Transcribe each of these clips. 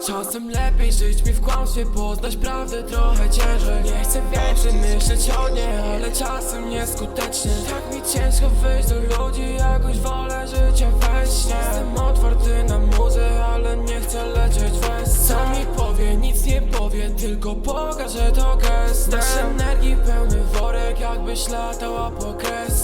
Czasem lepiej żyć mi w kłamstwie Poznać prawdę trochę ciężej. Nie chcę więcej myśleć o nie Ale czasem nieskutecznie. Tak mi ciężko wyjść do ludzi Jakoś wolę życie we śnie Jestem otwarty na muzę Ale nie chcę lecieć we Co mi powie, nic nie powie Tylko pokaże to gestem Masz energii pełny worek Jakbyś latała po kresce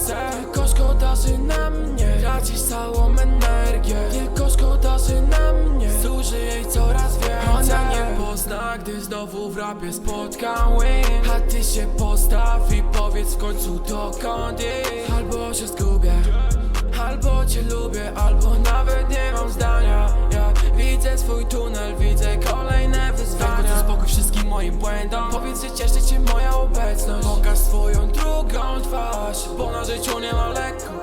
gdy znowu w rapie spotkam win. A ty się postaw i powiedz w końcu dokąd iść. Albo się zgubię Albo cię lubię, albo nawet nie mam zdania. Ja widzę swój tunel, widzę kolejne wyzwania. Daj spokój wszystkim moim błędom. Powiedz, że cieszy cię moja obecność. Pokaż swoją drugą twarz Bo na życiu nie ma lekko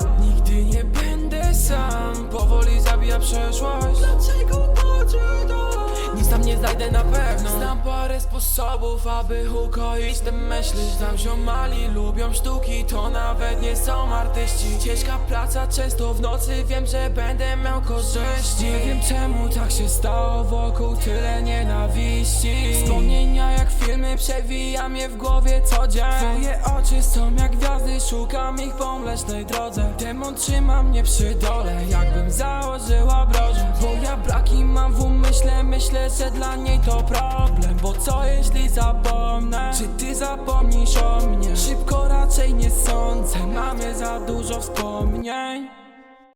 znajdę na pewno. Znam parę sposobów, aby ukoić te myśli. Znam ziomali, lubią sztuki, to nawet nie są artyści. Ciężka praca, często w nocy wiem, że będę miał korzyści. Nie wiem czemu tak się stało, wokół tyle nienawiści. Wspomnienia jak filmy, przewijam je w głowie co dzień Twoje oczy są jak gwiazdy, szukam ich po mlecznej drodze. Demon trzyma mnie przy dole, jakbym założyła broże Bo ja myślę, że dla niej to problem Bo co jeśli zapomnę, czy ty zapomnisz o mnie? Szybko raczej nie sądzę, mamy za dużo wspomnień